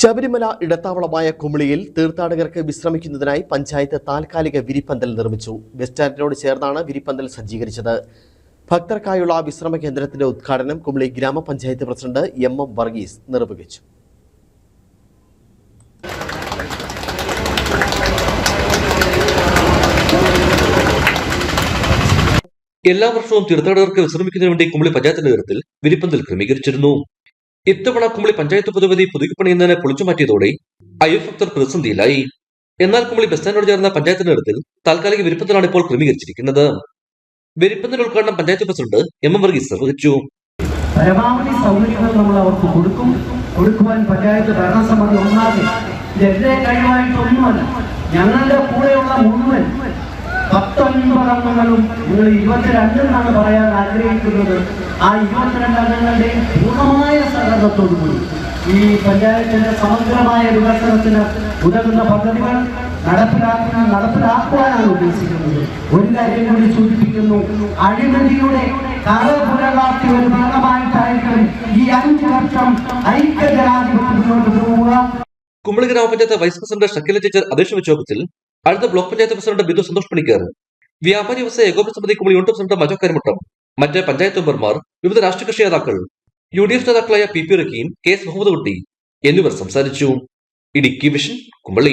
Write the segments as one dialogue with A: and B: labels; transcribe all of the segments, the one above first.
A: ശബരിമല ഇടത്താവളമായ കുമിളിയിൽ തീർത്ഥാടകർക്ക് വിശ്രമിക്കുന്നതിനായി പഞ്ചായത്ത് താൽക്കാലിക വിരിപ്പന്തൽ നിർമ്മിച്ചു. ബസ് സ്റ്റാൻഡിനോട് ചേർന്നാണ് വിരിപ്പന്തൽ സജ്ജീകരിച്ചത്. ഭക്തർക്കായുള്ള വിശ്രമ കേന്ദ്രത്തിന്റെ ഉദ്ഘാടനം കുമിളി ഗ്രാമപഞ്ചായത്ത് പ്രസിഡന്റ് എം എം വർഗീസ് നിർവഹിച്ചു.
B: എല്ലാ വർഷവും തീർത്ഥാടകർക്ക് വിശ്രമിക്കുന്നതിന് വേണ്ടി കുമിളി പഞ്ചായത്തിന്റെ നേതൃത്വത്തിൽ വിരിപ്പന്തൽ ക്രമീകരിച്ചിരുന്നു. ഇത്തവണ കുമ്പളി പഞ്ചായത്ത് പൊതുവതി പുതുക്കിപ്പണിയുന്നതിനെ പൊളിച്ചു മാറ്റിയതോടെ അയ്യഭക്തർ പ്രതിസന്ധിയിലായി. എന്നാൽ കുമ്പളി ബസ് സ്റ്റാൻഡോട് ചേർന്ന പഞ്ചായത്തിന്റെ നേതൃത്വത്തിൽ താൽക്കാലിക വിരുപ്പത്തിലാണ് ഇപ്പോൾ ക്രമീകരിച്ചിരിക്കുന്നത്. വിരുപ്പത്തിന്റെ ഉദ്ഘാടനം panchayat president M M Varghese നിർവഹിച്ചു.
C: പരമാവധി സൗകര്യങ്ങൾ നമ്മൾ അവർക്ക് കൊടുക്കും. കൊടുക്കുവാൻ പഞ്ചായത്ത് ഭരണസമിതി ഒന്നാകെ. ഇത് എന്റെ കഴിവായിട്ടൊന്നുമല്ല ഞങ്ങളുടെ കൂടെയുള്ള മുഴുവൻ പത്തൊൻപത് അംഗങ്ങളും നിങ്ങൾ ഇരുപത്തിരണ്ടെന്നാണ് പറയാൻ ആഗ്രഹിക്കുന്നത്. ആ ഇരുപത്തിരണ്ട് അംഗങ്ങളുടെയും പൂർണമായ സഹകരണത്തോടുകൂടി ഈ പഞ്ചായത്തിന്റെ സമഗ്രമായ വികസനത്തിന് ഉതകുന്ന പദ്ധതികൾ നടപ്പിലാക്കുന്ന നടപ്പിലാക്കുവാനാണ് ഉദ്ദേശിക്കുന്നത്. ഒരു കാര്യം കൂടി സൂചിപ്പിക്കുന്നു. അഴിമതിയുടെ കാലപുരകാർത്തി ഒരു ഭാഗമായിട്ടായിരിക്കും ഈ അഞ്ചു വർഷം ഐക്യജനാധിപത്യം മുന്നോട്ട് പോവുക.
B: കുമ്പളി ഗ്രാമപഞ്ചായത്ത് വൈസ് പ്രസിഡന്റ് ഷക്കില ടീച്ചർ അധ്യക്ഷ യോഗത്തിൽ അടുത്ത ബ്ലോക്ക് പഞ്ചായത്ത് പ്രസിഡന്റ് ബിന്ദു സന്തോഷ് പണിക്കർ. വ്യാപാരി വ്യവസായ ഏകോപന സമിതി കുമ്പളി യൂണിറ്റ് പ്രസിഡന്റ് മജോ മറ്റ് പഞ്ചായത്ത് മെമ്പർമാർ വിവിധ രാഷ്ട്രീയ കക്ഷി നേതാക്കൾ യു ഡി എഫ് നേതാക്കളായ P P Raheem K S Muhammad Kutty എന്നിവർ സംസാരിച്ചു. ഇടുക്കി വിഷൻ കുമ്പളി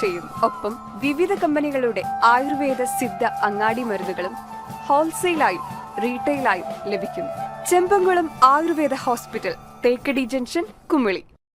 D: ചെയ്യും. ഒപ്പം വിവിധ കമ്പനികളുടെ ആയുർവേദ സിദ്ധ അങ്ങാടി മരുന്നുകളും ഹോൾസെയിലായും റീറ്റെയിലായും ലഭിക്കും ചെമ്പങ്കുളം ആയുർവേദ ഹോസ്പിറ്റൽ തേക്കടി ജംഗ്ഷൻ കുമിളി.